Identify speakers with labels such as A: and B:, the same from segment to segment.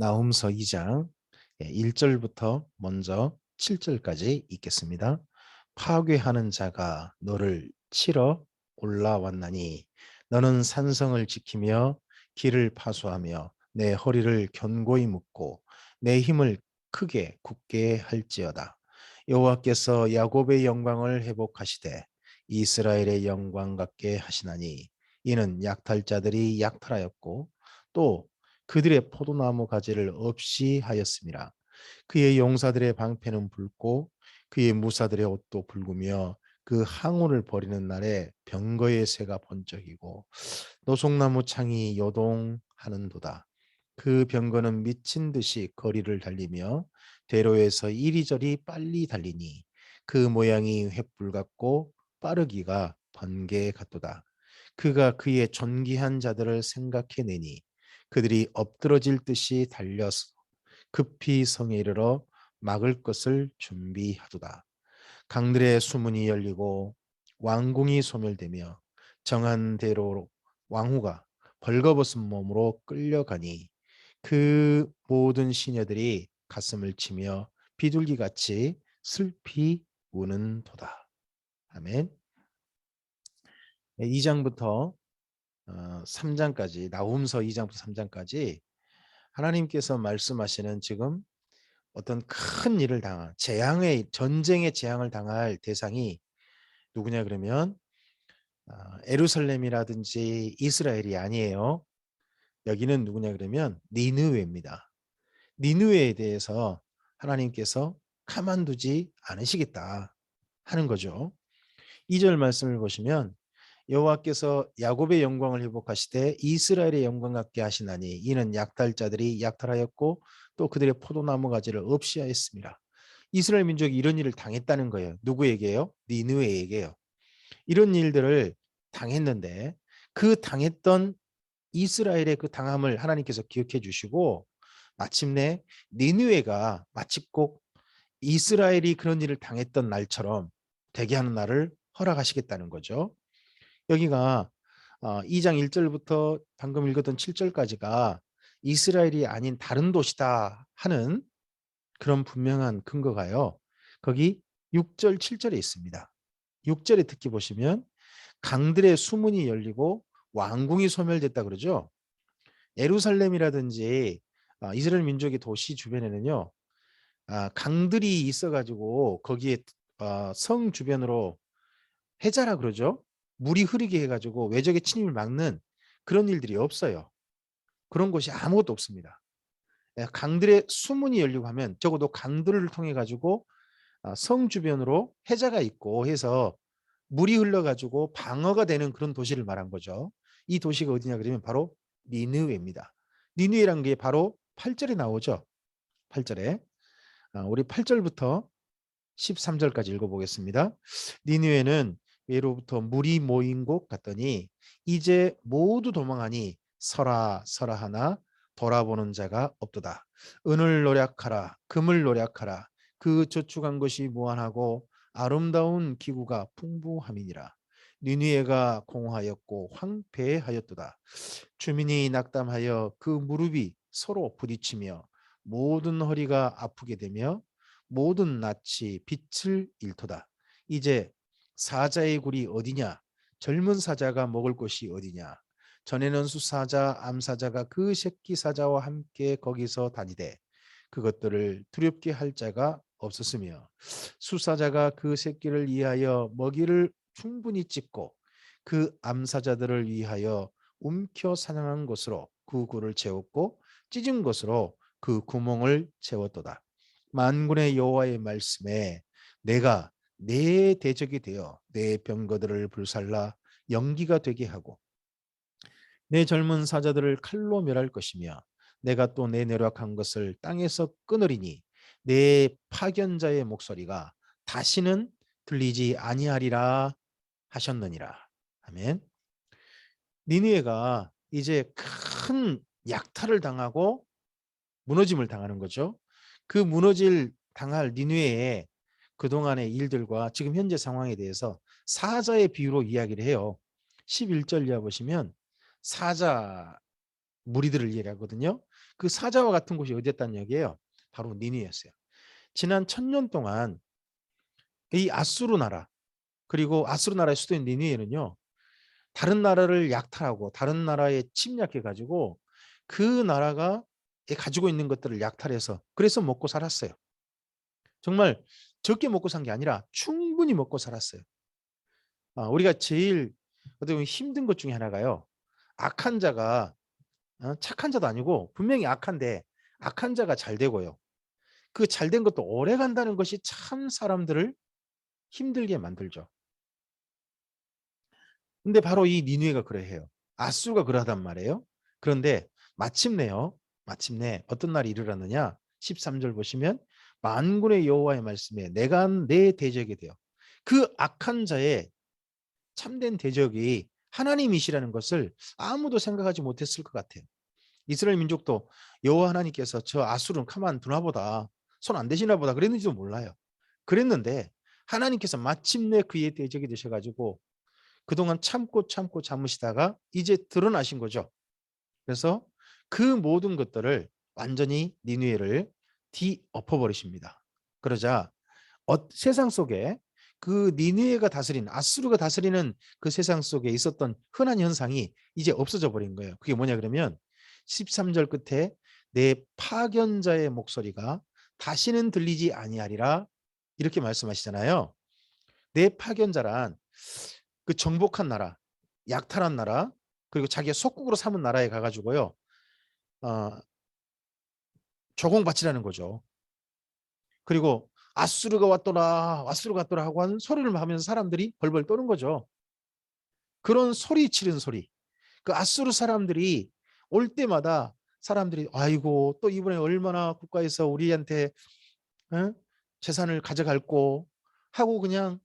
A: 나훔서 2장 1절부터 먼저 7절까지 읽겠습니다. 파괴하는 자가 너를 치러 올라왔나니 너는 산성을 지키며 길을 파수하며 내 허리를 견고히 묶고 내 힘을 크게 굳게 할지어다. 여호와께서 야곱의 영광을 회복하시되 이스라엘의 영광 같게 하시나니 이는 약탈자들이 약탈하였고 또 그들의 포도나무 가지를 없이 하였습니다. 그의 용사들의 방패는 붉고 그의 무사들의 옷도 붉으며 그 항우를 버리는 날에 병거의 새가 번쩍이고 노송나무 창이 요동하는도다. 그 병거는 미친 듯이 거리를 달리며 대로에서 이리저리 빨리 달리니 그 모양이 횃불 같고 빠르기가 번개 같도다. 그가 그의 존귀한 자들을 생각해내니 그들이 엎드러질 듯이 달려서 급히 성에 이르러 막을 것을 준비하도다. 강들의 수문이 열리고 왕궁이 소멸되며 정한 대로 왕후가 벌거벗은 몸으로 끌려가니 그 모든 시녀들이 가슴을 치며 비둘기같이 슬피 우는 도다. 아멘. 2장부터 3장까지 나훔서 2장부터 3장까지 하나님께서 말씀하시는 지금 어떤 큰 일을 당한 재앙의 전쟁의 재앙을 당할 대상이 누구냐 그러면 에루살렘이라든지 이스라엘이 아니에요. 여기는 누구냐 그러면 니느웨입니다. 니느웨에 대해서 하나님께서 가만두지 않으시겠다 하는 거죠. 2절 말씀을 보시면 여호와께서 야곱의 영광을 회복하시되 이스라엘의 영광 같게 하시나니 이는 약탈자들이 약탈하였고 또 그들의 포도나무 가지를 없이 하였습니다. 이스라엘 민족이 이런 일을 당했다는 거예요. 누구에게요? 니느웨에게요. 이런 일들을 당했는데 그 당했던 이스라엘의 그 당함을 하나님께서 기억해 주시고 마침내 니느웨가 마치 꼭 이스라엘이 그런 일을 당했던 날처럼 되게 하는 날을 허락하시겠다는 거죠. 여기가 2장 어, 1절부터 방금 읽었던 7절까지가 이스라엘이 아닌 다른 도시다 하는 그런 분명한 근거가요. 거기 6절 7절에 있습니다. 6절에 특히 보시면 강들의 수문이 열리고 왕궁이 소멸됐다 그러죠. 에루살렘이라든지 어, 이스라엘 민족의 도시 주변에는요. 아, 강들이 있어가지고 거기에 어, 성 주변으로 해자라 그러죠. 물이 흐르게 해가지고 외적의 침입을 막는 그런 일들이 없어요. 그런 곳이 아무것도 없습니다. 예, 강들의 수문이 열리고 하면 적어도 강들을 통해 가지고 아, 성 주변으로 해자가 있고 해서 물이 흘러가지고 방어가 되는 그런 도시를 말한 거죠. 이 도시가 어디냐 그러면 바로 니느웨입니다. 니느웨란 게 바로 8절에 나오죠. 8절에 아, 우리 8절부터 13절까지 읽어보겠습니다. 니느웨는 위로부터 물이 모인 곳 같더니 이제 모두 도망하니 서라 서라 하나 돌아보는 자가 없도다. 은을 노력하라 금을 노력하라 그 저축한 것이 무한하고 아름다운 기구가 풍부함이니라. 니누에가 공하였고 황폐하였도다. 주민이 낙담하여 그 무릎이 서로 부딪히며 모든 허리가 아프게 되며 모든 낯이 빛을 잃도다. 이제 사자의 굴이 어디냐? 젊은 사자가 먹을 곳이 어디냐? 전에는 수사자, 암사자가 그 새끼 사자와 함께 거기서 다니되 그것들을 두렵게 할 자가 없었으며 수사자가 그 새끼를 위하여 먹이를 충분히 찢고 그 암사자들을 위하여 움켜 사냥한 것으로 그 굴을 채웠고 찢은 것으로 그 구멍을 채웠도다. 만군의 여호와의 말씀에 내가 내 대적이 되어 내 병거들을 불살라 연기가 되게 하고 내 젊은 사자들을 칼로 멸할 것이며 내가 또 내 내락한 것을 땅에서 끊으리니 내 파견자의 목소리가 다시는 들리지 아니하리라 하셨느니라. 아멘. 니느웨가 이제 큰 약탈을 당하고 무너짐을 당하는 거죠. 그 무너질 당할 니느웨에 그동안의 일들과 지금 현재 상황에 대해서 사자의 비유로 이야기를 해요. 11절 이하 보시면 사자 무리들을 얘기하거든요. 그 사자와 같은 곳이 어디였다는 얘기예요? 바로 니니였어요. 지난 천년 동안 이 아수르 나라 그리고 아수르 나라의 수도인 니니에는요. 다른 나라를 약탈하고 다른 나라에 침략해 가지고 그 나라가 가지고 있는 것들을 약탈해서 그래서 먹고 살았어요. 정말 적게 먹고 산 게 아니라 충분히 먹고 살았어요. 아, 우리가 제일 어떻게 보면 힘든 것 중에 하나가요. 악한 자가 어, 착한 자도 아니고 분명히 악한데 악한 자가 잘 되고요. 그 잘 된 것도 오래 간다는 것이 참 사람들을 힘들게 만들죠. 근데 바로 이 니누에가 그래 해요. 아수가 그러하단 말이에요. 그런데 마침내요. 마침내 어떤 날이 일어났느냐? 13절 보시면 만군의 여호와의 말씀에 내가 내 대적이 되어 그 악한 자의 참된 대적이 하나님이시라는 것을 아무도 생각하지 못했을 것 같아요. 이스라엘 민족도 여호와 하나님께서 저 아수르는 가만 두나 보다 손 안 대시나 보다 그랬는지도 몰라요. 그랬는데 하나님께서 마침내 그의 대적이 되셔가지고 그동안 참고 참고 참으시다가 이제 드러나신 거죠. 그래서 그 모든 것들을 완전히 니누에를 뒤엎어버리십니다. 그러자 어, 세상 속에 그 니누에가 다스린 아수르가 다스리는 그 세상 속에 있었던 흔한 현상이 이제 없어져 버린 거예요. 그게 뭐냐 그러면 13절 끝에 내 파견자의 목소리가 다시는 들리지 아니하리라 이렇게 말씀하시잖아요. 내 파견자란 그 정복한 나라, 약탈한 나라, 그리고 자기가 속국으로 삼은 나라에 가가지고요. 어, 조공바치라는 거죠. 그리고 아수르가 왔더라, 아수르가 왔더라 하고 한 소리를 하면서 사람들이 벌벌 떠는 거죠. 그런 소리 치는 소리. 그 아수르 사람들이 올 때마다 사람들이 아이고 또 이번에 얼마나 국가에서 우리한테 어? 재산을 가져갈고 하고 그냥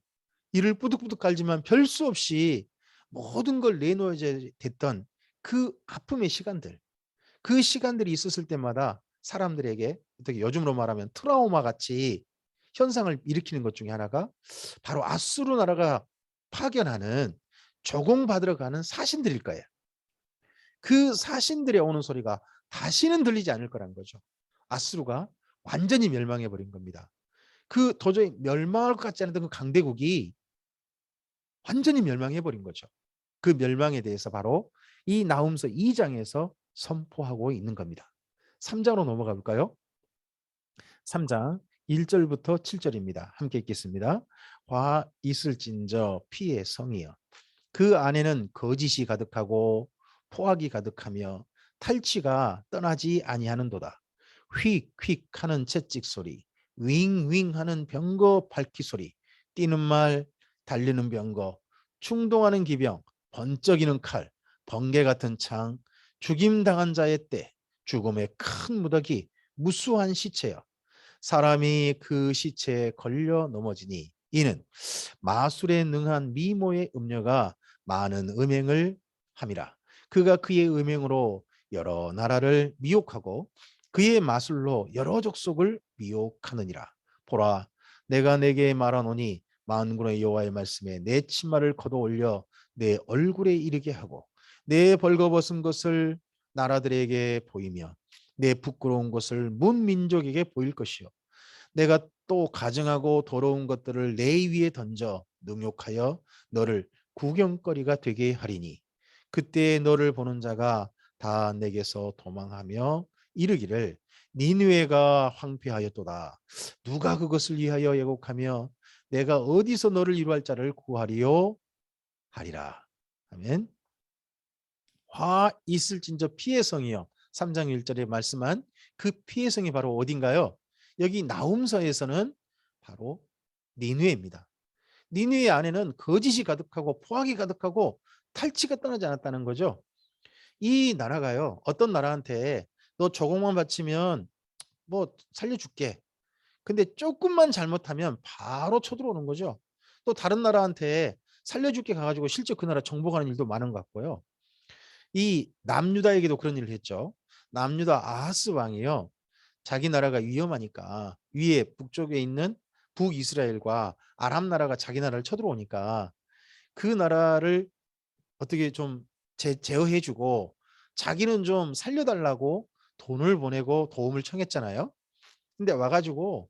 A: 이를 뿌득뿌득 깔지만 별 수 없이 모든 걸 내놓아야 됐던 그 아픔의 시간들 그 시간들이 있었을 때마다 사람들에게 어떻게 요즘으로 말하면 트라우마 같이 현상을 일으키는 것 중에 하나가 바로 아수르 나라가 파견하는 조공받으러 가는 사신들일 거예요. 그 사신들의 오는 소리가 다시는 들리지 않을 거란 거죠. 아수르가 완전히 멸망해 버린 겁니다. 그 도저히 멸망할 것 같지 않던 그 강대국이 완전히 멸망해 버린 거죠. 그 멸망에 대해서 바로 이 나움서 2장에서 선포하고 있는 겁니다. 3장으로 넘어가 볼까요? 3장 1절부터 7절입니다. 함께 읽겠습니다. 화 있을진저 피의 성이여 그 안에는 거짓이 가득하고 포악이 가득하며 탈취가 떠나지 아니하는도다. 휙휙 하는 채찍 소리 윙윙 하는 병거 밝기 소리 뛰는 말 달리는 병거 충동하는 기병 번쩍이는 칼 번개 같은 창 죽임 당한 자의 때 죽음의 큰 무더기 무수한 시체여. 사람이 그 시체에 걸려 넘어지니 이는 마술에 능한 미모의 음녀가 많은 음행을 함이라. 그가 그의 음행으로 여러 나라를 미혹하고 그의 마술로 여러 족속을 미혹하느니라. 보라 내가 내게 말하노니 만군의 여호와의 말씀에 내 치마를 걷어 올려 내 얼굴에 이르게 하고 내 벌거벗은 것을 나라들에게 보이며 내 부끄러운 것을 문 민족에게 보일 것이요. 내가 또 가증하고 더러운 것들을 내 위에 던져 능욕하여 너를 구경거리가 되게 하리니 그때 너를 보는 자가 다 내게서 도망하며 이르기를 니누에가 황폐하였도다. 누가 그것을 위하여 예곡하며 내가 어디서 너를 이루할 자를 구하리요? 하리라. 아멘 화 있을진저 피해 성이요. 3장 1절에 말씀한 그 피해 성이 바로 어딘가요? 여기 나움서에서는 바로 니누에입니다. 니누의 안에는 거짓이 가득하고 포악이 가득하고 탈취가 떠나지 않았다는 거죠. 이 나라가요 어떤 나라한테 너 조공만 바치면 뭐 살려줄게. 근데 조금만 잘못하면 바로 쳐들어오는 거죠. 또 다른 나라한테 살려줄게 가가지고 실제 그 나라 정복하는 일도 많은 것 같고요. 이 남유다에게도 그런 일을 했죠. 남유다 아하스 왕이요. 자기 나라가 위험하니까 위에 북쪽에 있는 북이스라엘과 아람 나라가 자기 나라를 쳐들어오니까 그 나라를 어떻게 좀 제, 제어해주고 자기는 좀 살려달라고 돈을 보내고 도움을 청했잖아요. 근데 와가지고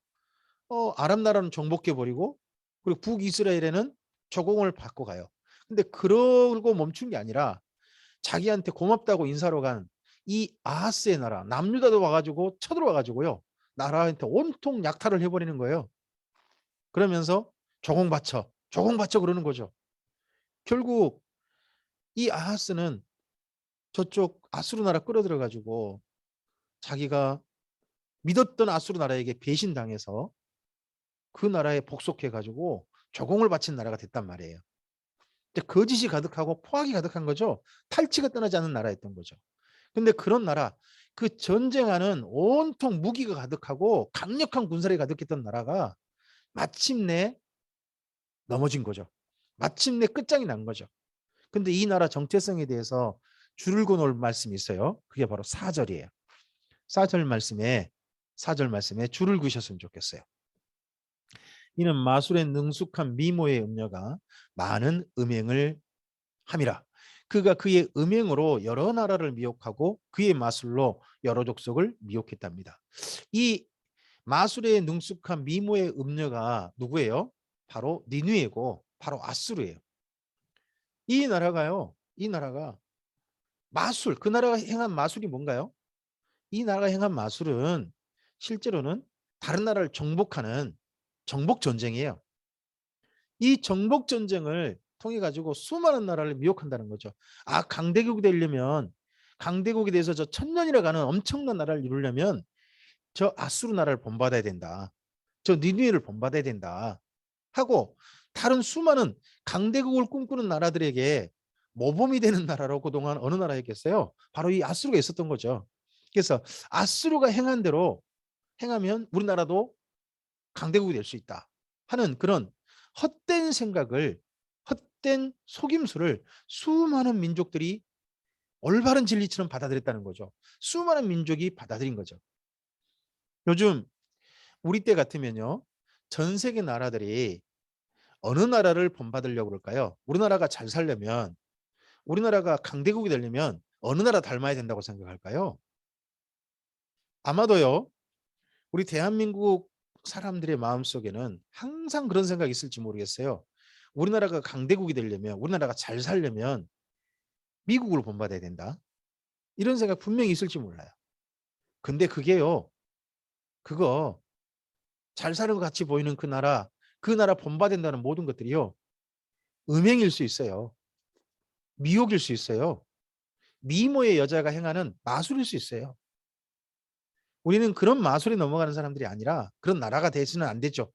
A: 어, 아랍 나라는 정복해 버리고 그리고 북이스라엘에는 조공을 받고 가요. 근데 그러고 멈춘 게 아니라 자기한테 고맙다고 인사로 간 이 아하스의 나라 남유다도 와가지고 쳐들어와가지고요 나라한테 온통 약탈을 해버리는 거예요. 그러면서 조공 바쳐 조공 바쳐 그러는 거죠. 결국 이 아하스는 저쪽 아수르 나라 끌어들여 가지고 자기가 믿었던 아수르 나라에게 배신당해서 그 나라에 복속해 가지고 조공을 바친 나라가 됐단 말이에요. 거짓이 가득하고 포악이 가득한 거죠. 탈취가 떠나지 않는 나라였던 거죠. 근데 그런 나라, 그 전쟁하는 온통 무기가 가득하고 강력한 군사력이 가득했던 나라가 마침내 넘어진 거죠. 마침내 끝장이 난 거죠. 근데 이 나라 정체성에 대해서 줄을 그어 놓을 말씀이 있어요. 그게 바로 4절이에요. 4절 말씀에 4절 말씀에 줄을 그으셨으면 좋겠어요. 이는 마술의 능숙한 미모의 음녀가 많은 음행을 함이라. 그가 그의 음행으로 여러 나라를 미혹하고 그의 마술로 여러 족속을 미혹했답니다. 이 마술의 능숙한 미모의 음녀가 누구예요? 바로 니누에고 바로 아수르예요. 이 나라가요. 이 나라가 마술, 그 나라가 행한 마술이 뭔가요? 이 나라가 행한 마술은 실제로는 다른 나라를 정복하는 정복 전쟁이에요. 이 정복 전쟁을 통해 가지고 수많은 나라를 미혹한다는 거죠. 아 강대국이 되려면 강대국에 대해서 저 천년이라 가는 엄청난 나라를 이루려면 저 아수르 나라를 본받아야 된다. 저 니누에를 본받아야 된다. 하고 다른 수많은 강대국을 꿈꾸는 나라들에게 모범이 되는 나라로 그동안 어느 나라였겠어요? 바로 이 아수르가 있었던 거죠. 그래서 아수르가 행한 대로 행하면 우리나라도 강대국이 될 수 있다 하는 그런 헛된 생각을 헛된 속임수를 수많은 민족들이 올바른 진리처럼 받아들였다는 거죠. 수많은 민족이 받아들인 거죠. 요즘 우리 때 같으면요. 전 세계 나라들이 어느 나라를 본받으려고 그럴까요? 우리나라가 잘 살려면 우리나라가 강대국이 되려면 어느 나라 닮아야 된다고 생각할까요? 아마도요. 우리 대한민국 사람들의 마음속에는 항상 그런 생각이 있을지 모르겠어요. 우리나라가 강대국이 되려면 우리나라가 잘 살려면 미국을 본받아야 된다. 이런 생각 분명히 있을지 몰라요. 근데 그게요. 그거 잘 사는 것 같이 보이는 그 나라 그 나라 본받는다는 모든 것들이요. 음행일 수 있어요. 미혹일 수 있어요. 미모의 여자가 행하는 마술일 수 있어요. 우리는 그런 마술에 넘어가는 사람들이 아니라 그런 나라가 되지는 안 되죠.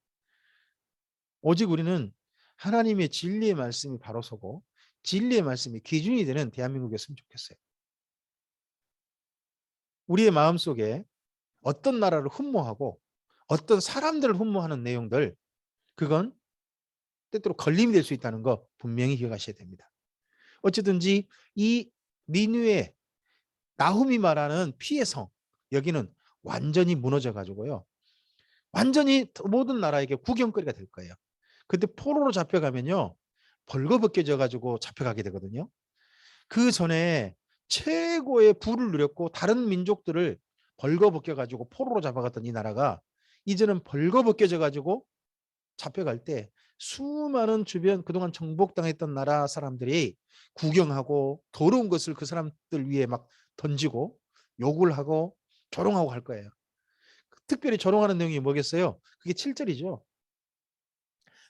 A: 오직 우리는 하나님의 진리의 말씀이 바로 서고 진리의 말씀이 기준이 되는 대한민국이었으면 좋겠어요. 우리의 마음속에 어떤 나라를 흠모하고 어떤 사람들을 흠모하는 내용들 그건 때때로 걸림이 될 수 있다는 거 분명히 기억하셔야 됩니다. 어쨌든지 이 니누의 나훔이 말하는 피해 성 여기는 완전히 무너져 가지고요. 완전히 모든 나라에게 구경거리가 될 거예요. 그때 포로로 잡혀가면요. 벌거벗겨져 가지고 잡혀가게 되거든요. 그 전에 최고의 부를 누렸고 다른 민족들을 벌거벗겨 가지고 포로로 잡아갔던 이 나라가 이제는 벌거벗겨져 가지고 잡혀갈 때 수많은 주변 그동안 정복당했던 나라 사람들이 구경하고 더러운 것을 그 사람들 위에 막 던지고 욕을 하고 조롱하고 할 거예요. 특별히 조롱하는 내용이 뭐겠어요? 그게 7절이죠.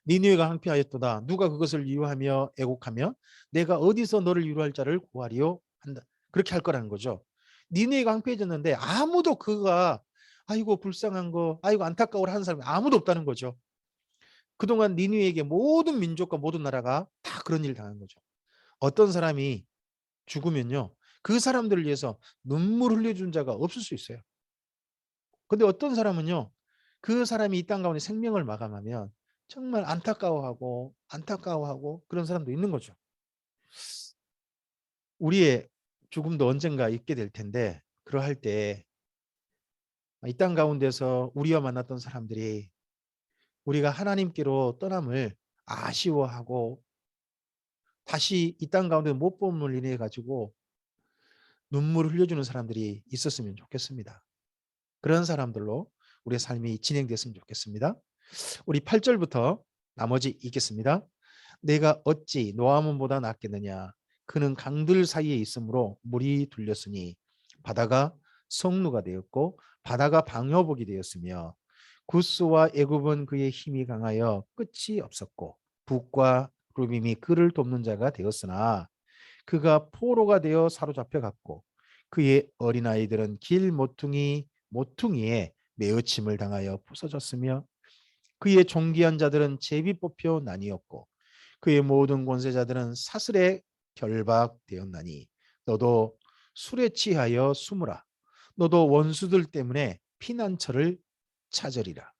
A: 니누에가 항피하였도다. 누가 그것을 이유하며 애곡하며 내가 어디서 너를 위로할 자를 구하리요 한다. 그렇게 할 거라는 거죠. 니누에가 항피해졌는데 아무도 그가 아이고 불쌍한 거, 아이고 안타까워를 하는 사람이 아무도 없다는 거죠. 그동안 니누에게 모든 민족과 모든 나라가 다 그런 일을 당한 거죠. 어떤 사람이 죽으면요. 그 사람들을 위해서 눈물 흘려준 자가 없을 수 있어요. 근데 어떤 사람은요. 그 사람이 이 땅 가운데 생명을 마감하면 정말 안타까워하고 안타까워하고 그런 사람도 있는 거죠. 우리의 죽음도 언젠가 있게 될 텐데 그러할 때 이 땅 가운데서 우리와 만났던 사람들이 우리가 하나님께로 떠남을 아쉬워하고 다시 이 땅 가운데 못 봄을 인해 가지고 눈물을 흘려주는 사람들이 있었으면 좋겠습니다. 그런 사람들로 우리의 삶이 진행됐으면 좋겠습니다. 우리 8절부터 나머지 읽겠습니다. 내가 어찌 노아몬보다 낫겠느냐 그는 강들 사이에 있으므로 물이 둘렸으니 바다가 성루가 되었고 바다가 방여복이 되었으며 구스와 애굽은 그의 힘이 강하여 끝이 없었고 북과 루빔이 그를 돕는 자가 되었으나 그가 포로가 되어 사로잡혀 갔고 그의 어린아이들은 길 모퉁이 모퉁이에 매어침을 당하여 부서졌으며 그의 존귀한 자들은 제비 뽑혀 나뉘었고 그의 모든 권세자들은 사슬에 결박되었나니 너도 술에 취하여 숨으라. 너도 원수들 때문에 피난처를 찾으리라.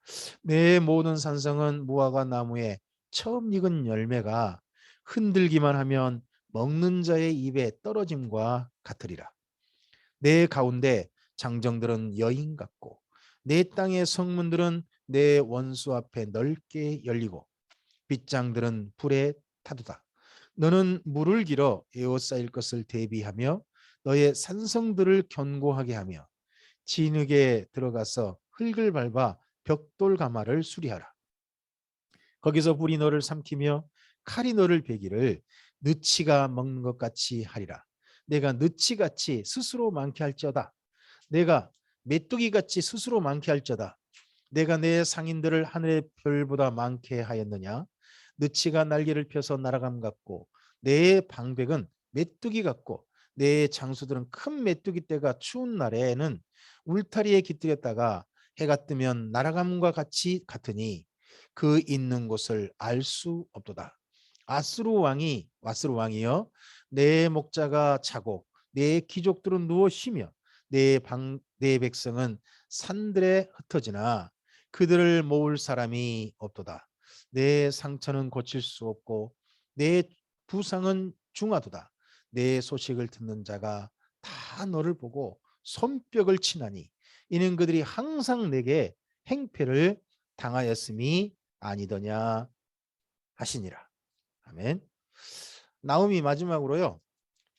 A: 내 모든 산성은 무화과 나무에 처음 익은 열매가 흔들기만 하면 먹는 자의 입에 떨어짐과 같으리라 내 가운데 장정들은 여인 같고 내 땅의 성문들은 내 원수 앞에 넓게 열리고 빗장들은 불에 타도다. 너는 물을 길어 에워싸일 것을 대비하며 너의 산성들을 견고하게 하며 진흙에 들어가서 흙을 밟아 벽돌 가마를 수리하라. 거기서 불이 너를 삼키며 칼이 너를 베기를 느치가 먹는 것 같이 하리라. 내가 느치같이 스스로 많게 할지어다. 내가 메뚜기같이 스스로 많게 할지어다. 내가 내 상인들을 하늘의 별보다 많게 하였느냐? 느치가 날개를 펴서 날아감 같고 내 방백은 메뚜기 같고 내 장수들은 큰 메뚜기 떼가 추운 날에는 울타리에 깃들였다가 해가 뜨면 날아감과 같이 같으니 그 있는 곳을 알 수 없도다. 아스루 왕이 와스루 왕이여 내 목자가 자고 내 귀족들은 누워 쉬며 내 방 내 백성은 산들에 흩어지나 그들을 모을 사람이 없도다. 내 상처는 고칠 수 없고 내 부상은 중하도다. 내 소식을 듣는 자가 다 너를 보고 손뼉을 치나니 이는 그들이 항상 내게 행패를 당하였음이 아니더냐 하시니라. 아멘. 나움이 마지막으로요.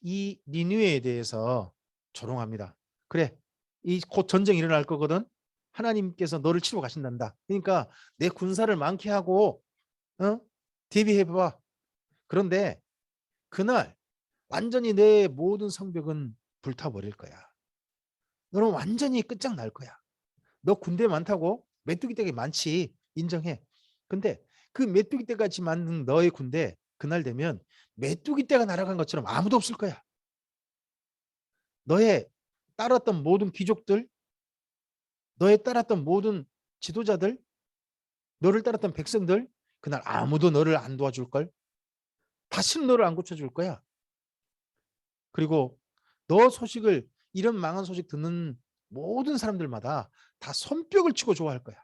A: 이 니누에 대해서 조롱합니다. 그래. 이 곧 전쟁이 일어날 거거든. 하나님께서 너를 치러 가신단다. 그러니까 내 군사를 많게 하고 어? 대비해 봐. 그런데 그날 완전히 내 모든 성벽은 불타버릴 거야. 너는 완전히 끝장날 거야. 너 군대 많다고? 메뚜기 떼기 많지. 인정해. 근데 그 메뚜기 떼같이 만든 너의 군대 그날 되면 메뚜기 떼가 날아간 것처럼 아무도 없을 거야. 너의 따랐던 모든 귀족들, 너의 따랐던 모든 지도자들, 너를 따랐던 백성들, 그날 아무도 너를 안 도와줄 걸. 다시는 너를 안 고쳐줄 거야. 그리고 너 소식을 이런 망한 소식 듣는 모든 사람들마다 다 손뼉을 치고 좋아할 거야.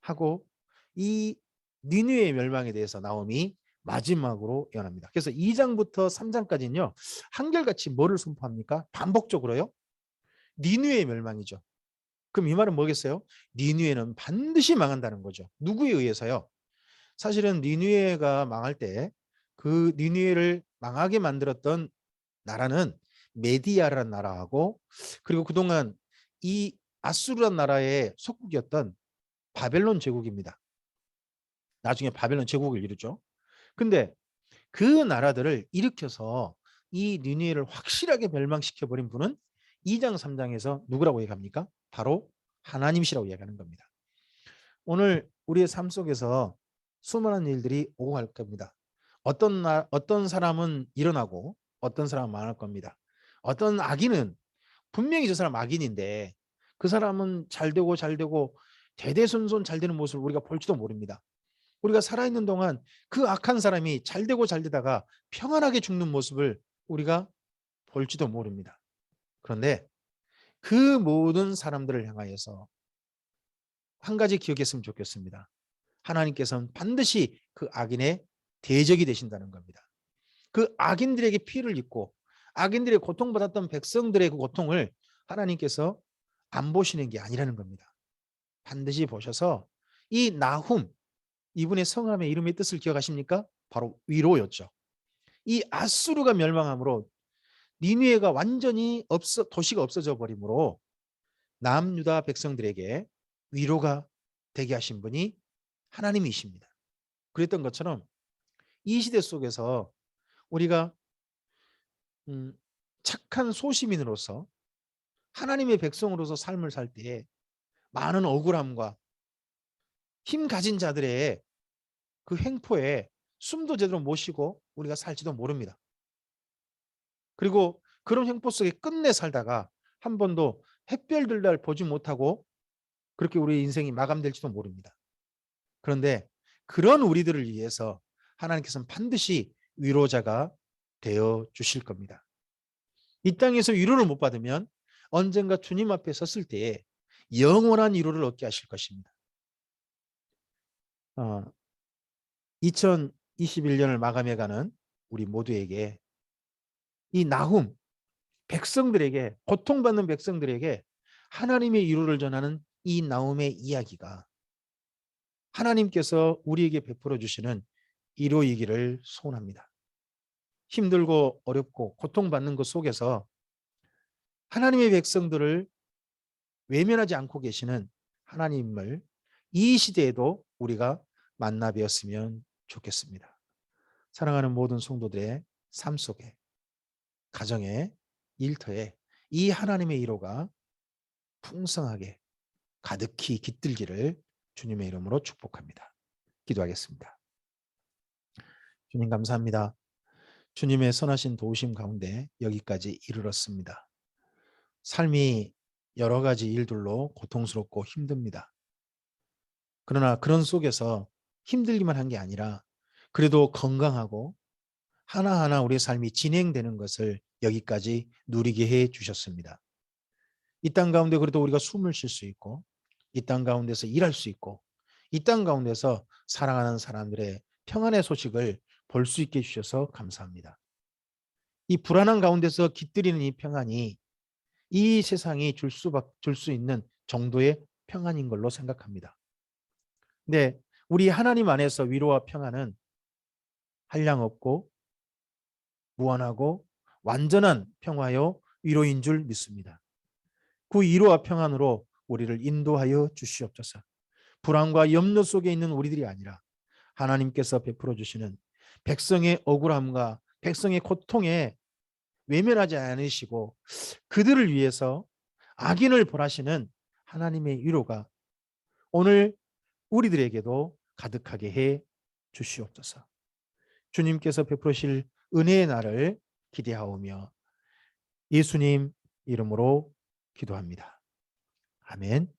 A: 하고 이 니누의 멸망에 대해서 나옴이 마지막으로 예언합니다. 그래서 2장부터 3장까지는요. 한결같이 뭐를 선포합니까? 반복적으로요. 니누의 멸망이죠. 그럼 이 말은 뭐겠어요? 니누에는 반드시 망한다는 거죠. 누구에 의해서요? 사실은 니누에가 망할 때 그 니누에를 망하게 만들었던 나라는 메디아라는 나라하고 그리고 그동안 이 아수르란 나라의 속국이었던 바벨론 제국입니다. 나중에 바벨론 제국을 이루죠. 근데 그 나라들을 일으켜서 이 니누에를 확실하게 멸망시켜 버린 분은 2장 3장에서 누구라고 얘기합니까? 바로 하나님이시라고 얘기하는 겁니다. 오늘 우리의 삶 속에서 수많은 일들이 오고 갈 겁니다. 어떤 나, 어떤 사람은 일어나고 어떤 사람은 망할 겁니다. 어떤 악인은 분명히 저 사람 악인인데 그 사람은 잘 되고 잘 되고 대대손손 잘 되는 모습을 우리가 볼지도 모릅니다. 우리가 살아있는 동안 그 악한 사람이 잘 되고 잘 되다가 평안하게 죽는 모습을 우리가 볼지도 모릅니다. 그런데 그 모든 사람들을 향하여서 한 가지 기억했으면 좋겠습니다. 하나님께서는 반드시 그 악인의 대적이 되신다는 겁니다. 그 악인들에게 피를 입고 악인들의 고통받았던 백성들의 그 고통을 하나님께서 안 보시는 게 아니라는 겁니다. 반드시 보셔서 이 나훔 이분의 성함의 이름의 뜻을 기억하십니까? 바로 위로였죠. 이 아수르가 멸망함으로 니누에가 완전히 없어 도시가 없어져 버림으로 남유다 백성들에게 위로가 되게 하신 분이 하나님이십니다. 그랬던 것처럼 이 시대 속에서 우리가 음, 착한 소시민으로서 하나님의 백성으로서 삶을 살 때에 많은 억울함과 힘 가진 자들의 그 횡포에 숨도 제대로 못 쉬고 우리가 살지도 모릅니다. 그리고 그런 횡포 속에 끝내 살다가 한 번도 햇별들 날 보지 못하고 그렇게 우리 인생이 마감될지도 모릅니다. 그런데 그런 우리들을 위해서 하나님께서는 반드시 위로자가 되어 주실 겁니다. 이 땅에서 위로를 못 받으면 언젠가 주님 앞에 섰을 때에 영원한 위로를 얻게 하실 것입니다. 어, 2021년을 마감해가는 우리 모두에게 이 나훔 백성들에게 고통받는 백성들에게 하나님의 위로를 전하는 이 나훔의 이야기가 하나님께서 우리에게 베풀어 주시는 위로이기를 소원합니다. 힘들고 어렵고 고통받는 것 속에서 하나님의 백성들을 외면하지 않고 계시는 하나님을 이 시대에도 우리가 만나 뵈었으면 좋겠습니다. 사랑하는 모든 성도들의 삶 속에 가정에 일터에 이 하나님의 위로가 풍성하게 가득히 깃들기를 주님의 이름으로 축복합니다. 기도하겠습니다. 주님 감사합니다. 주님의 선하신 도우심 가운데 여기까지 이르렀습니다. 삶이 여러 가지 일들로 고통스럽고 힘듭니다. 그러나 그런 속에서 힘들기만 한 게 아니라 그래도 건강하고 하나하나 우리의 삶이 진행되는 것을 여기까지 누리게 해 주셨습니다. 이 땅 가운데 그래도 우리가 숨을 쉴 수 있고 이 땅 가운데서 일할 수 있고 이 땅 가운데서 사랑하는 사람들의 평안의 소식을 볼 수 있게 해주셔서 감사합니다. 이 불안한 가운데서 깃들이는 이 평안이 이 세상이 줄 수, 줄 수 있는 정도의 평안인 걸로 생각합니다. 네, 우리 하나님 안에서 위로와 평안은 한량 없고 무한하고 완전한 평화요 위로인 줄 믿습니다. 그 위로와 평안으로 우리를 인도하여 주시옵소서. 불안과 염려 속에 있는 우리들이 아니라 하나님께서 베풀어 주시는 백성의 억울함과 백성의 고통에 외면하지 않으시고 그들을 위해서 악인을 벌하시는 하나님의 위로가 오늘 우리들에게도 가득하게 해 주시옵소서. 주님께서 베푸실 은혜의 날을 기대하오며 예수님 이름으로 기도합니다. 아멘.